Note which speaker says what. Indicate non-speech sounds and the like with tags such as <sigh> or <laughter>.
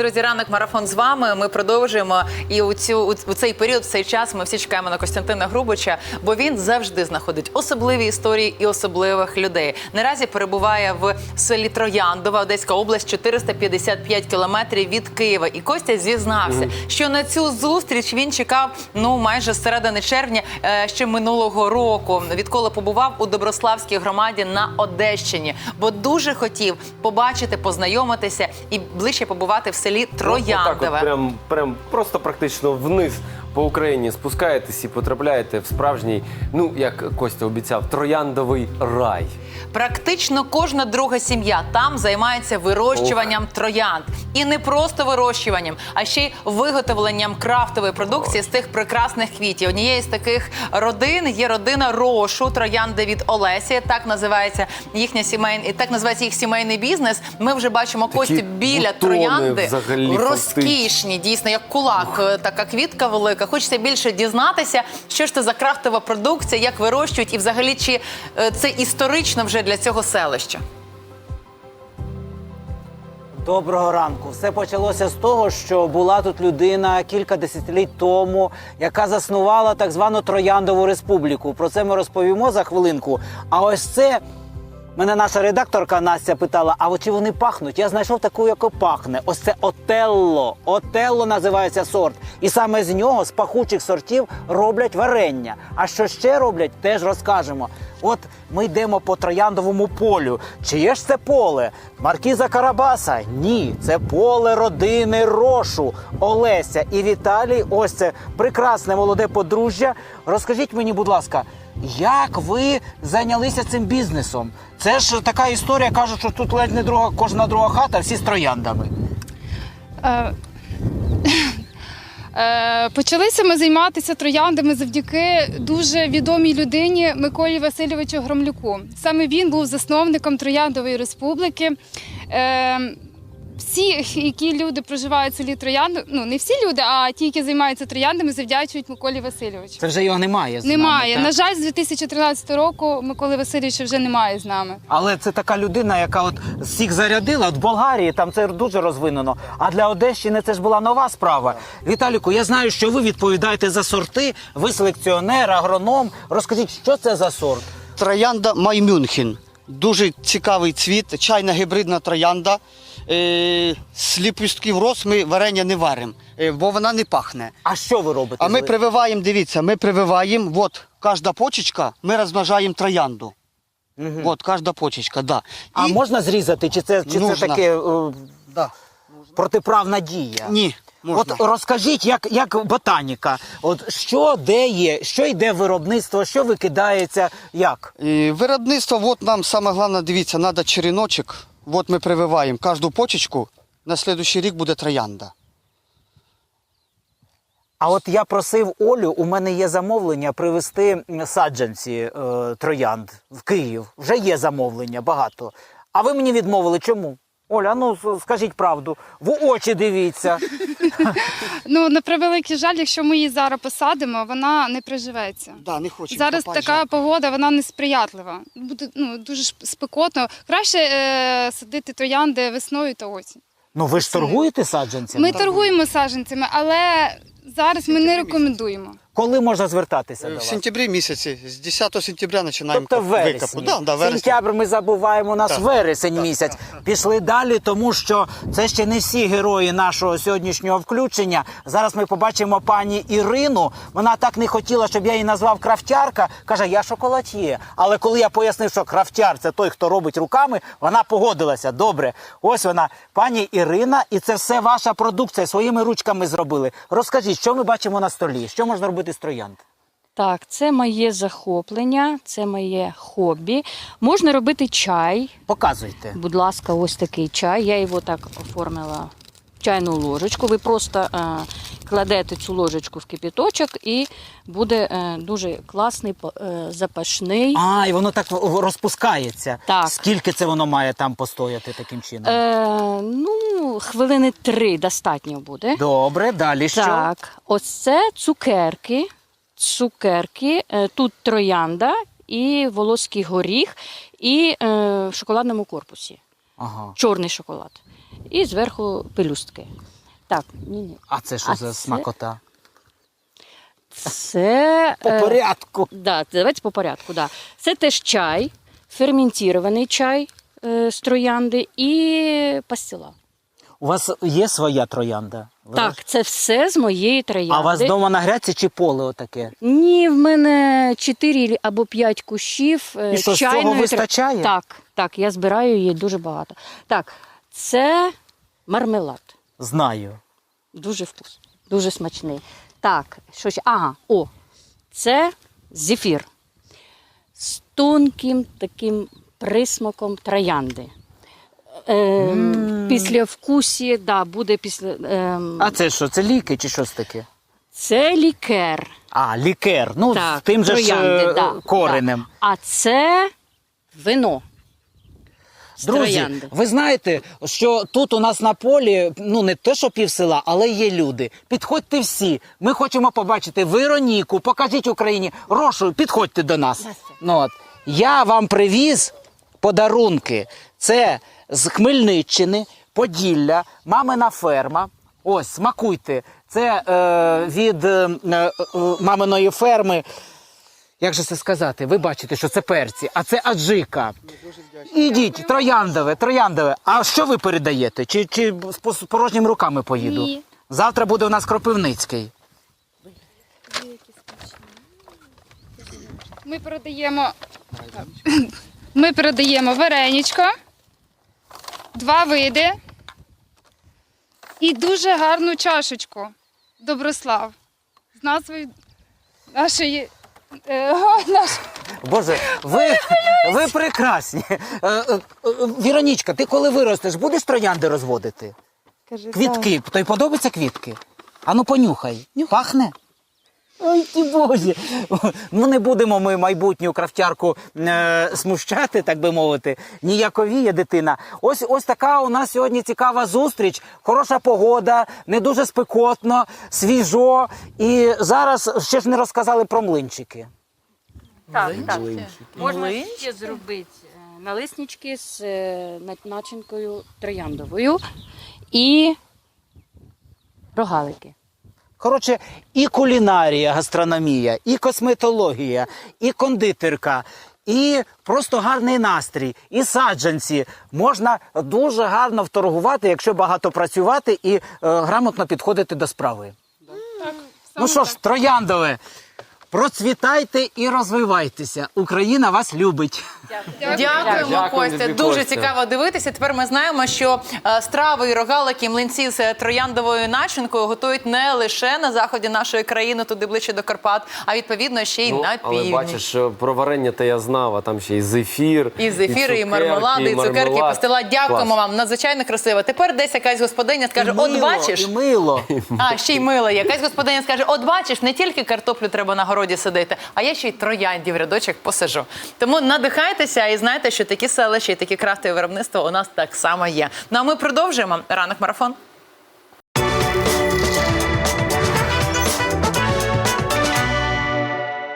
Speaker 1: Друзі, ранок марафон з вами. Ми продовжуємо. І у цю у, цей період, в цей час, ми всі чекаємо на Костянтина Грубича, бо він завжди знаходить особливі історії і особливих людей. Наразі перебуває в селі Трояндова, Одеська область, 455 кілометрів від Києва. І Костя зізнався, що на цю зустріч він чекав ну майже з середини червня е, ще минулого року, відколи побував у Доброславській громаді на Одещині, бо дуже хотів побачити, познайомитися і ближче побувати в селі
Speaker 2: Отак
Speaker 1: Трояндове.
Speaker 2: от прям, прям просто практично вниз по Україні спускаєтесь і потрапляєте в справжній, ну як Костя обіцяв, трояндовий рай.
Speaker 1: Практично кожна друга сім'я там займається вирощуванням троянд. І не просто вирощуванням, а ще й виготовленням крафтової продукції з тих прекрасних квітів. Однією з таких родин є родина Рошу, троянди від Олесі. Так називається їхня сімейний, так називається їх сімейний бізнес. Ми вже бачимо Костю біля
Speaker 2: бутони
Speaker 1: троянди.
Speaker 2: взагалі
Speaker 1: Розкішні, дійсно, як кулак, е, така квітка велика. Хочеться більше дізнатися, що ж це за крафтова продукція, як вирощують, і взагалі чи е, це історично вже для цього селища.
Speaker 3: Доброго ранку. Все почалося з того, що була тут людина кілька десятиліть тому, яка заснувала так звану Трояндову республіку. Про це ми розповімо за хвилинку. А ось це мене наша редакторка Настя питала: а от чи вони пахнуть? Я знайшов таку, яка пахне. Ось це Отелло. Отелло називається сорт. І саме з нього, з пахучих сортів, роблять варення. А що ще роблять, теж розкажемо. От ми йдемо по трояндовому полю. Чиє ж це поле? Маркіза Карабаса? Ні, це поле родини Рошу, Олеся і Віталій. Ось це прекрасне молоде подружжя. Розкажіть мені, будь ласка, як ви зайнялися цим бізнесом? Це ж така історія, кажуть, що тут ледь не друга, кожна друга хата, всі з трояндами.
Speaker 4: Е, е, Почалися ми займатися трояндами завдяки дуже відомій людині Миколі Васильовичу Громлюку. Саме він був засновником Трояндової республіки. Е, Всі, які люди проживають в селі Троянди, ну не всі люди, а ті, які займаються трояндами, завдячують Миколі Васильовичу.
Speaker 3: Це вже його немає. з нами,
Speaker 4: Немає.
Speaker 3: так?
Speaker 4: На жаль, з 2013 року Миколи Васильовича вже немає з нами.
Speaker 3: Але це така людина, яка от всіх зарядила. От в Болгарії там це дуже розвинено. А для Одещини це ж була нова справа. Віталіку, я знаю, що ви відповідаєте за сорти. Ви селекціонер, агроном. Розкажіть, що це за сорт?
Speaker 5: Троянда Маймюнхен. Дуже цікавий цвіт, чайна гібридна троянда. Е, з ліпістків роз ми варення не варимо, е, бо вона не пахне.
Speaker 3: А що ви робите?
Speaker 5: А ми прививаємо, дивіться, ми прививаємо, от кожна почечка, ми розмножаємо троянду.
Speaker 3: Мгм.
Speaker 5: От кожна почечка, да.
Speaker 3: А
Speaker 5: І-
Speaker 3: можна зрізати, чи це, чи це
Speaker 5: Нужно.
Speaker 3: таке е,
Speaker 5: да.
Speaker 3: протиправна дія?
Speaker 5: Ні, можна.
Speaker 3: От розкажіть, як, як ботаніка, от що де є, що йде виробництво, що викидається, як?
Speaker 5: І виробництво, от нам саме головне, дивіться, треба череночок. От ми прививаємо кожну почечку, на наступний рік буде троянда.
Speaker 3: А от я просив Олю, у мене є замовлення привезти саджанці е, троянд в Київ. Вже є замовлення багато. А ви мені відмовили. Чому? Оля, ну скажіть правду, в очі дивіться.
Speaker 4: Ну на превеликий жаль, якщо ми її зараз посадимо, вона не приживеться.
Speaker 5: Да, не хочу
Speaker 4: Зараз
Speaker 5: копати
Speaker 4: така
Speaker 5: жаб.
Speaker 4: погода, вона несприятлива. Буде ну дуже спекотно. Краще е, садити троянди весною та осінь.
Speaker 3: Ну ви ж торгуєте саджанцями?
Speaker 4: Ми торгуємо саджанцями, але зараз ми не рекомендуємо.
Speaker 3: Коли можна звертатися до
Speaker 5: В
Speaker 3: вас?
Speaker 5: сентябрі місяці, з 10 сентября починаємо
Speaker 3: Тобто
Speaker 5: викопу.
Speaker 3: вересні.
Speaker 5: Да, да, вересні.
Speaker 3: Сентябрь ми забуваємо у нас
Speaker 5: Так,
Speaker 3: вересень місяць. Пішли далі, тому що це ще не всі герої нашого сьогоднішнього включення. Зараз ми побачимо пані Ірину. Вона так не хотіла, щоб я її назвав крафтярка. Каже, я шоколад'є. Але коли я пояснив, що крафтяр це той, хто робить руками, вона погодилася. Добре, ось вона, пані Ірина, і це все ваша продукція. Своїми ручками зробили. Розкажіть, що ми бачимо на столі? Що можна робити з троянд?
Speaker 6: Так, це моє захоплення, це моє хобі. Можна робити чай.
Speaker 3: Показуйте.
Speaker 6: Будь ласка, ось такий чай. Я його так оформила в чайну ложечку. Ви просто е, кладете цю ложечку в кипіточок і буде е, дуже класний, по- е, запашний.
Speaker 3: А, і воно так розпускається.
Speaker 6: Так.
Speaker 3: Скільки це воно має там постояти таким чином?
Speaker 6: Е, ну, хвилини три достатньо буде.
Speaker 3: Добре, далі що?
Speaker 6: Так, ось це цукерки. Цукерки. Е, Тут троянда і волоський горіх, і е, в шоколадному корпусі.
Speaker 3: Ага.
Speaker 6: Чорний шоколад. І зверху пелюстки. Так, ні, ні.
Speaker 3: А це що
Speaker 6: А
Speaker 3: за
Speaker 6: це-
Speaker 3: смакота?
Speaker 6: Це.
Speaker 3: По
Speaker 6: е,
Speaker 3: порядку.
Speaker 6: Да, давайте по порядку. Да. Це теж чай, ферментірований чай е, з троянди і пастила.
Speaker 3: У вас є своя троянда? Ви
Speaker 6: Так, це все з моєї троянди.
Speaker 3: А у вас вдома на грядці чи поле отаке?
Speaker 6: Ні, в мене 4 або 5 кущів. е,
Speaker 3: І що, з цього
Speaker 6: чайної
Speaker 3: вистачає?
Speaker 6: Так, так, я збираю її дуже багато. Так, це мармелад.
Speaker 3: Знаю.
Speaker 6: Дуже вкусний, дуже смачний. Так, що ще? Ага, о, це зефір з тонким таким присмаком троянди. Е, Після вкусі, да, буде після. Е,
Speaker 3: А це що? Це ліки чи щось таке?
Speaker 6: це лікер.
Speaker 3: А, лікер. Ну,
Speaker 6: Так,
Speaker 3: з тим же ж
Speaker 6: троянди,
Speaker 3: е,
Speaker 6: да,
Speaker 3: коренем.
Speaker 6: да. А це вино. з
Speaker 3: Друзі,
Speaker 6: троянди.
Speaker 3: ви знаєте, що тут у нас на полі, ну не те, що пів села, але є люди. Підходьте всі. Ми хочемо побачити Вероніку. Покажіть Україні. Рошу, підходьте до нас. Ну, от. Я вам привіз подарунки. Це з Хмельниччини, Поділля, мамина ферма. Ось, смакуйте. Це е, від е, е, маминої ферми. Як же це сказати? Ви бачите, що це перці, а це аджика. Ідіть, трояндове, трояндове. А що ви передаєте? Чи, чи з порожніми руками поїду?
Speaker 4: Ні.
Speaker 3: Завтра буде у нас Кропивницький.
Speaker 4: Ми передаємо, ми передаємо вареничко, два види і дуже гарну чашечку. Доброслав. З назвою нашої. Е, наш...
Speaker 3: Боже, ви, ви прекрасні. Е, е, Віронічка, ти коли виростеш, будеш троянди розводити? Квітки. Тобі подобаються квітки? Ану понюхай. Пахне? Ой, ти Боже. Ну не будемо ми майбутню крафтярку е, смущати, так би мовити. Ніяковіє дитина. Ось ось така у нас сьогодні цікава зустріч. Хороша погода, не дуже спекотно, свіжо. І зараз ще ж не розказали про млинчики.
Speaker 6: Так, так. Можна ще зробити е, налиснички з е, начинкою трояндовою і рогалики.
Speaker 3: Коротше, і кулінарія, гастрономія, і косметологія, і кондитерка, і просто гарний настрій, і саджанці. Можна дуже гарно вторгувати, якщо багато працювати і е, грамотно підходити до справи. ну що ж, трояндове, процвітайте і розвивайтеся. Україна вас любить.
Speaker 1: Дякуємо,
Speaker 2: Дякую
Speaker 1: Костя.
Speaker 2: тобі,
Speaker 1: Дуже
Speaker 2: Костя.
Speaker 1: цікаво дивитися. Тепер ми знаємо, що е, страви і рогалики, млинці з трояндовою начинкою готують не лише на заході нашої країни, туди ближче до Карпат, а відповідно ще й
Speaker 2: Ну,
Speaker 1: на
Speaker 2: але
Speaker 1: півдні.
Speaker 2: бачиш, е, про варення то я знав, а там ще і зефір.
Speaker 1: І зефіри, і,
Speaker 2: цукерки,
Speaker 1: мармелади, і цукерки, і
Speaker 2: мармелад.
Speaker 1: пастила. Дякуємо
Speaker 2: Клас.
Speaker 1: вам. Надзвичайно красиво. Тепер десь якась господиня скаже: От
Speaker 3: мило,
Speaker 1: бачиш.
Speaker 3: І мило. <laughs>
Speaker 1: А, ще й мило. Якась господиня скаже: От бачиш, не тільки картоплю треба на городі садити, а я ще й трояндів рядочок посажу. Тому надихайтеся і знайте, що такі селища і такі крафтові виробництва у нас так само є. Ну а ми продовжуємо ранок марафон.